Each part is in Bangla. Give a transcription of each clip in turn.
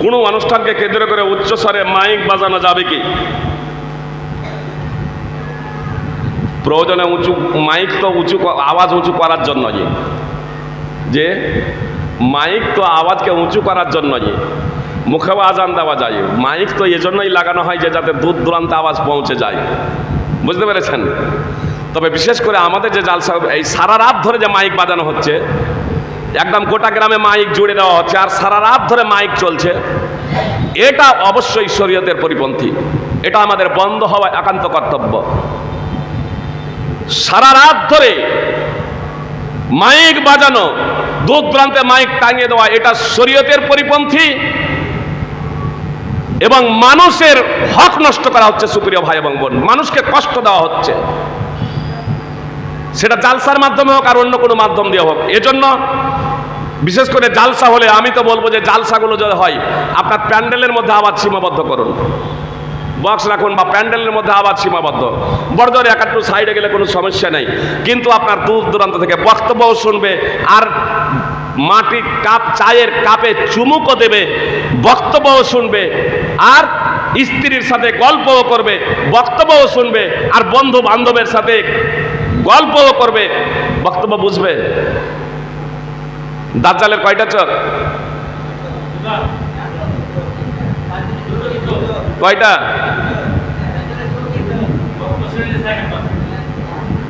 কোনো অনুষ্ঠানকে কেন্দ্র করে উচ্চস্বরে মাইক বাজানো যাবে কি? প্রয়োজনে উঁচু, মাইক তো উঁচু আওয়াজ উঁচু করার জন্য যে, মাইক তো আওয়াজকে উঁচু করার জন্য যে। মুখেও আজান দেওয়া যায়। মাইক তো এজন্যই লাগানো হয় যে যাতে দূর দূরান্তে আওয়াজ পৌঁছে যায়। বুঝতে পেরেছেন? তবে বিশেষ করে আমাদের যে জালসা, এই সারা রাত ধরে যে মাইক বাজানো হচ্ছে একদম গোটা গ্রামে মাইক জুড়ে দেওয়া হচ্ছে আর সারা রাত ধরে মাইক চলছে। এটা অবশ্যই শরীয়তের পরিপন্থী। এটা আমাদের বন্ধ হওয়া একান্ত কর্তব্য। সারা রাত ধরে মাইক বাজানো, দূর দূরান্তে মাইক টাঙিয়ে দেওয়া, এটা শরীয়তের পরিপন্থী এবং মানুষের হক নষ্ট করা হচ্ছে সুপ্রিয় ভাই এবং বোন। মানুষকে কষ্ট দেওয়া হচ্ছে। সেটা জালসার মাধ্যমে হোক আর অন্য কোনো মাধ্যম দিয়ে হোক। এজন্য বিশেষ করে জালসা হলে আমি তো বলব যে জালসাগুলো যদি হয়, আপনার প্যান্ডেলের মধ্যে আবার সীমাবদ্ধ করুন। বক্স রাখুন বা প্যান্ডেলের মধ্যে আবার সীমাবদ্ধ। বড় জোরে একাত্তর সাইডে গেলে কোনো সমস্যা নেই। কিন্তু আপনার দূর দূরান্ত থেকে বক্তব্যও শুনবে আর মাটি কাপ, চায়ের কাপে চুমুকও দেবে, বক্তব্যও শুনবে আর স্ত্রীর সাথে গল্পও করবে, বক্তব্যও শুনবে আর বন্ধু বান্ধবের সাথে গল্পও করবে, বক্তব্য বুঝবে। দাজ্জালের কয়টা চোখ কয়টা?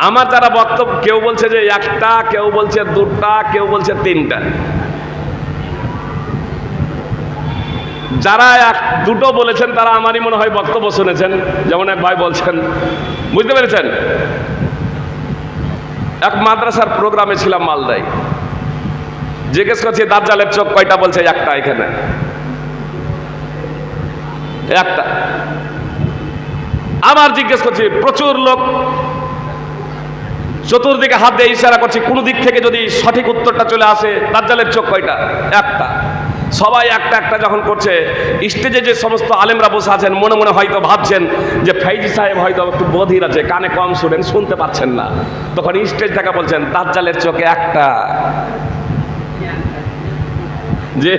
আমার যারা বক্তব্য, কেউ বলছে যে একটা, কেউ বলছে দুটা, কেউ বলছে তিনটা। যারা এক, দুটো বলেছেন, তারা আমারই মনে হয় বক্তব্য শুনেছেন। যেমন এক ভাই বলছেন, বুঝতে পেরেছেন? এক মাদ্রাসার প্রোগ্রামে ছিলাম মালদায়। জিজ্ঞেস করছি, দাজ্জালের চোখ কয়টা? বলছে, একটা এখানে। একটা। আবার জিজ্ঞেস করছি, প্রচুর লোক চতুর্দিকে হাত দিয়ে ইশারা করছি, কোন দিক থেকে যদি সঠিক উত্তরটা চলে আসে, দাজ্জালের চোখ কয়টা? একটা। সবাই একটা একটা যখন করছে, স্টেজে যে সমস্ত আলেমরা বসে আছেন, মনে মনে হয়তো ভাবছেন যে, ফাইজি সাহেব হয়তো একটু বধির আছে, কানে কম শুনেন, শুনতে পাচ্ছেন না। তখন স্টেজ থেকে বলছেন, দাজ্জালের চোখে একটা। যে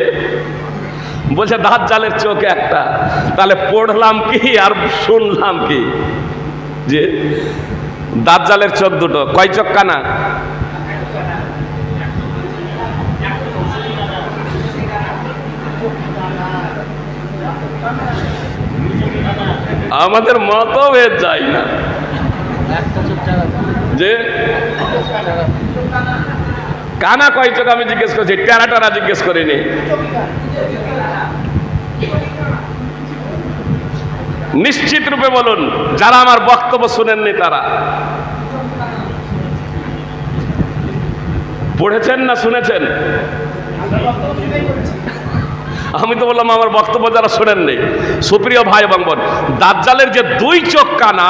বলছে দাঁত জালের চোখ একটা, তাহলে পড়লাম কি আর শুনলাম কি? যে দাঁত জালের চোখ দুটো, কয় চোখ কানা আমাদের মতভেদ যায় না। যে কানা কয় চোখ আমি জিজ্ঞেস করছি, টেরা টেরা জিজ্ঞেস করিনি। নিশ্চিত রূপে বলুন, যারা আমার বক্তব্য শুনেননি তারা। পড়েছেন না শুনেছেন? আমি তো বললাম আমার বক্তব্য যারা শোনেননি। সুপ্রিয় ভাই এবং বোন, দাজ্জালের যে দুই চোখ কানা,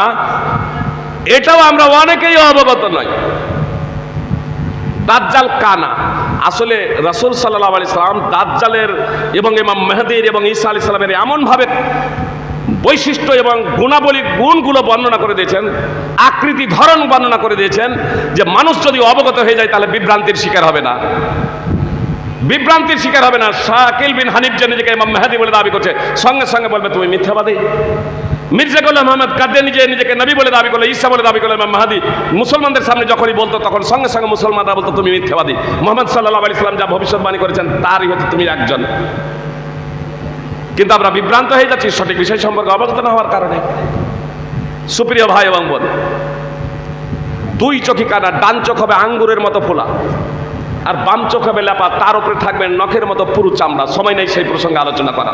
এটাও আমরা অনেকেই অবগত নয় দাজ্জাল কানা। আসলে রসুল সাল্লাহ আলি সাল্লাম দাজ্জালের এবং ইমাম মেহেদির এবং ঈসা আলি সাল্লামের এমনভাবে বৈশিষ্ট্য এবং গুণাবলী গুণগুলো বর্ণনা করে দিয়েছেন, আকৃতি ধরন বর্ণনা করে দিয়েছেন যে মানুষ যদি অবগত হয়ে যায় তাহলে বিভ্রান্তির শিকার হবে না। বিভ্রান্তির শিকার হবে না। শাকিল বিন হানিফ যে নিজেকে ইমাম মেহাদি বলে দাবি করছে, সঙ্গে সঙ্গে বলবে, তুমি মিথ্যাবাদী? মির্জা গোলাম মোহাম্মদ কাদের নিজে নিজেকে নবী বলে দাবি করল, ঈসা বলে দাবি করল, ইমাম মাহাদি মুসলমানদের সামনে যখনই বলতো, তখন সঙ্গে সঙ্গে মুসলমানরা বলতো, তুমি মিথ্যাবাদী। মোহাম্মদ সাল্লাহ আলি ইসলাম যা ভবিষ্যৎবাণী করেছেন, তারই হচ্ছে তুমি একজন। কিন্তু আমরা বিভ্রান্ত হয়ে যাচ্ছি সঠিক বিষয় সম্পর্কে অবগত না হওয়ার কারণে। সুপ্রিয় ভাই এবং বোন, দুই চোখি কানা, ডান চোখ হবে আঙ্গুরের মতো ফোলা, আর বাম চোখ হবে লেপা, তার উপরে থাকবে নখের মতো পুরু চামড়া। সময় নেই সেই প্রসঙ্গে আলোচনা করা